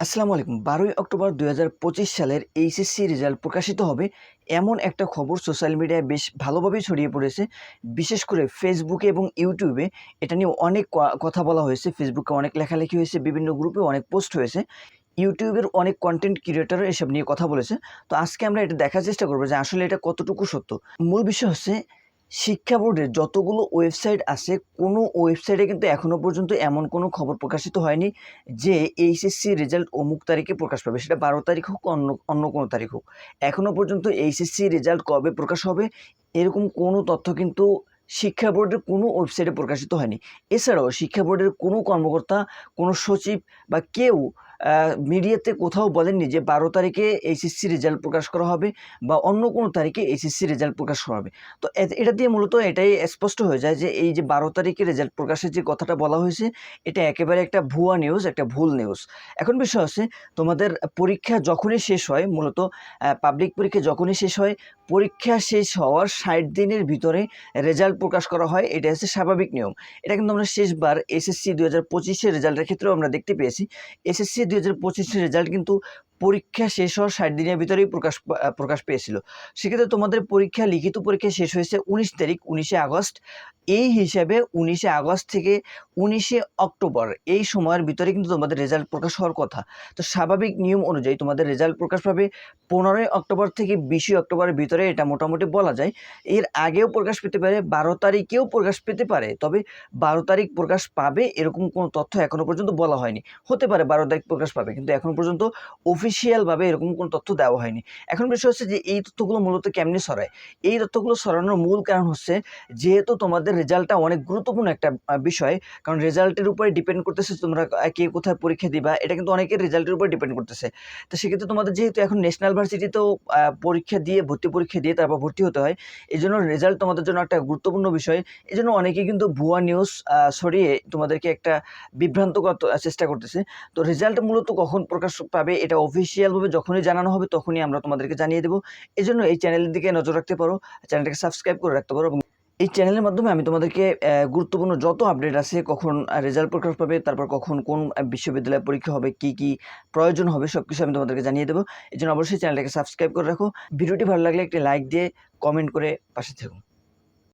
আসসালামু আলাইকুম। বারোই অক্টোবর দু হাজার পঁচিশ সালের এইচএসসি রেজাল্ট প্রকাশিত হবে এমন একটা খবর সোশ্যাল মিডিয়ায় বেশ ভালোভাবেই ছড়িয়ে পড়েছে। বিশেষ করে ফেসবুকে এবং ইউটিউবে এটা নিয়ে অনেক কথা বলা হয়েছে। ফেসবুকে অনেক লেখালেখি হয়েছে, বিভিন্ন গ্রুপে অনেক পোস্ট হয়েছে। ইউটিউবের অনেক কন্টেন্ট ক্রিয়েটারও এসব নিয়ে কথা বলেছে। তো আজকে আমরা এটা দেখার চেষ্টা করব যে আসলে এটা কতটুকু সত্য। মূল বিষয় হচ্ছে শিক্ষা বোর্ডের যতগুলো ওয়েবসাইট আছে, কোনো ওয়েবসাইটে কিন্তু এখনও পর্যন্ত এমন কোনো খবর প্রকাশিত হয়নি যে এইচএসসি রেজাল্ট অমুক তারিখে প্রকাশ পাবে। সেটা বারো তারিখ হোক, অন্য অন্য কোনো তারিখ হোক। এখনও পর্যন্ত এইচএসসি রেজাল্ট কবে প্রকাশ হবে, এরকম কোনো তথ্য কিন্তু শিক্ষা বোর্ডের কোনো ওয়েবসাইটে প্রকাশিত হয়নি। এছাড়াও শিক্ষা বোর্ডের কোনো কর্মকর্তা, কোনো সচিব বা কেউ মিডিয়াতে কোথাও বলেননি যে বারো তারিখে এইচএসসি রেজাল্ট প্রকাশ করা হবে বা অন্য কোনো তারিখে এইচএসসি রেজাল্ট প্রকাশ করা হবে। তো এটা দিয়ে মূলত এটাই স্পষ্ট হয়ে যায় যে এই যে বারো তারিখে রেজাল্ট প্রকাশের যে কথাটা বলা হয়েছে, এটা একেবারে একটা ভুয়া নিউজ একটা ভুল নিউজ এখন বিষয় হচ্ছে, তোমাদের পরীক্ষা যখনই শেষ হয়, মূলত পাবলিক পরীক্ষা যখনই শেষ হয়, পরীক্ষা শেষ হওয়ার ষাট দিনের ভিতরে রেজাল্ট প্রকাশ করা হয় এটা হচ্ছে স্বাভাবিক নিয়ম। এটা কিন্তু আমরা শেষবার এসএসসি দু হাজার পঁচিশের রেজাল্টের ক্ষেত্রেও আমরা দেখতে পেয়েছি। এসএসসি দু হাজার পঁচিশের রেজাল্ট কিন্তু পরীক্ষা শেষ হওয়ার ষাট দিনের ভিতরেই প্রকাশ প্রকাশ পেয়েছিল। সেক্ষেত্রে তোমাদের পরীক্ষা, লিখিত পরীক্ষা শেষ হয়েছে উনিশ তারিখ, উনিশে আগস্ট। এই হিসাবে উনিশে আগস্ট থেকে উনিশে অক্টোবর, এই সময়ের ভিতরে কিন্তু তোমাদের রেজাল্ট প্রকাশ হওয়ার কথা। তো স্বাভাবিক নিয়ম অনুযায়ী তোমাদের রেজাল্ট প্রকাশ পাবে পনেরোই অক্টোবর থেকে বিশে অক্টোবরের ভিতরে, এটা মোটামুটি বলা যায়। এর আগেও প্রকাশ পেতে পারে, বারো তারিখেও প্রকাশ পেতে পারে, তবে বারো তারিখ প্রকাশ পাবে এরকম কোনো তথ্য এখনও পর্যন্ত বলা হয়নি। হতে পারে বারো তারিখ প্রকাশ পাবে, কিন্তু এখনও পর্যন্ত অফিসিয়ালভাবে এরকম কোনো তথ্য দেওয়া হয়নি। এখন বিষয় হচ্ছে যে, এই তথ্যগুলো মূলত কেমনি সরায় এই তথ্যগুলো সরানোর মূল কারণ হচ্ছে যেহেতু তোমাদের রেজাল্টটা অনেক গুরুত্বপূর্ণ একটা বিষয়, কারণ রেজাল্টের উপরে ডিপেন্ড করতেছে তোমরা কে কোথায় পরীক্ষা দিবা, এটা কিন্তু অনেকের রেজাল্টের উপর ডিপেন্ড করতেছে। তো সেক্ষেত্রে তোমাদের যেহেতু এখন ন্যাশনাল ভার্সিটিতেও পরীক্ষা দিয়ে, ভর্তি পরীক্ষা দিয়ে তারপর ভর্তি হতে হয় এই জন্য রেজাল্ট তোমাদের জন্য একটা গুরুত্বপূর্ণ বিষয়। এই জন্য অনেকেই কিন্তু ভুয়া নিউজ সরিয়ে তোমাদেরকে একটা বিভ্রান্ত চেষ্টা করতেছে। তো রেজাল্ট মূলত কখন প্রকাশ পাবে, এটা অফিসিয়ালভাবে যখনই জানানো হবে তখনই আমরা তোমাদেরকে জানিয়ে দেবো। এই জন্য এই চ্যানেলের দিকে নজর রাখতে পারো চ্যানেলটাকে সাবস্ক্রাইব করে রাখতে পারো এই চ্যানেলের মাধ্যমে আমি তোমাদেরকে গুরুত্বপূর্ণ যত আপডেট আছে, কখন রেজাল্ট প্রকাশ পাবে, তারপর কখন কোন বিশ্ববিদ্যালয়ে পরীক্ষা হবে, কি কি প্রয়োজন হবে সব কিছু আমি তোমাদেরকে জানিয়ে দেবো। এই জন্য অবশ্যই চ্যানেলটাকে সাবস্ক্রাইব করে রাখো। ভিডিওটি ভালো লাগলে একটি লাইক দিয়ে কমেন্ট করে পাশে থেকো।